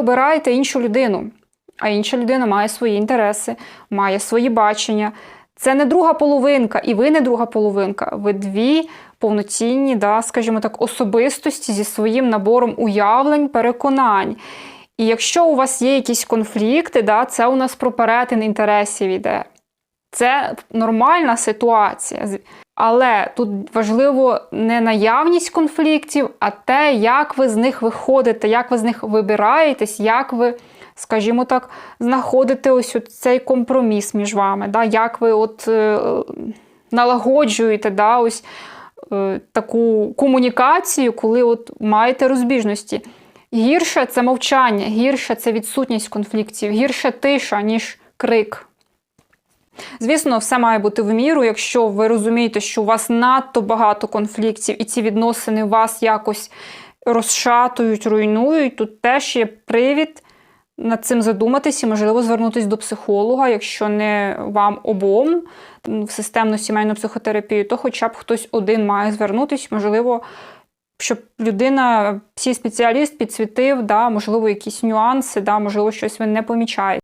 обираєте іншу людину, а інша людина має свої інтереси, має свої бачення. Це не друга половинка, і ви не друга половинка. Ви дві повноцінні, да, скажімо так, особистості зі своїм набором уявлень, переконань. І якщо у вас є якісь конфлікти, да, це у нас про перетин інтересів іде. Це нормальна ситуація. Але тут важливо не наявність конфліктів, а те, як ви з них виходите, як ви з них вибираєтесь, як ви, скажімо так, знаходите ось цей компроміс між вами, да, як ви от е, налагоджуєте да, ось, е, таку комунікацію, коли от маєте розбіжності. Гірше це мовчання, гірше це відсутність конфліктів, гірше тиша, ніж крик. Звісно, все має бути в міру. Якщо ви розумієте, що у вас надто багато конфліктів, і ці відносини вас якось розшатують, руйнують, тут теж є привід над цим задуматись і, можливо, звернутися до психолога, якщо не вам обом в системну сімейну психотерапію, то хоча б хтось один має звернутися, можливо, щоб людина, всі спеціаліст підсвітив, да, можливо, якісь нюанси, да, можливо, щось ви не помічаєте.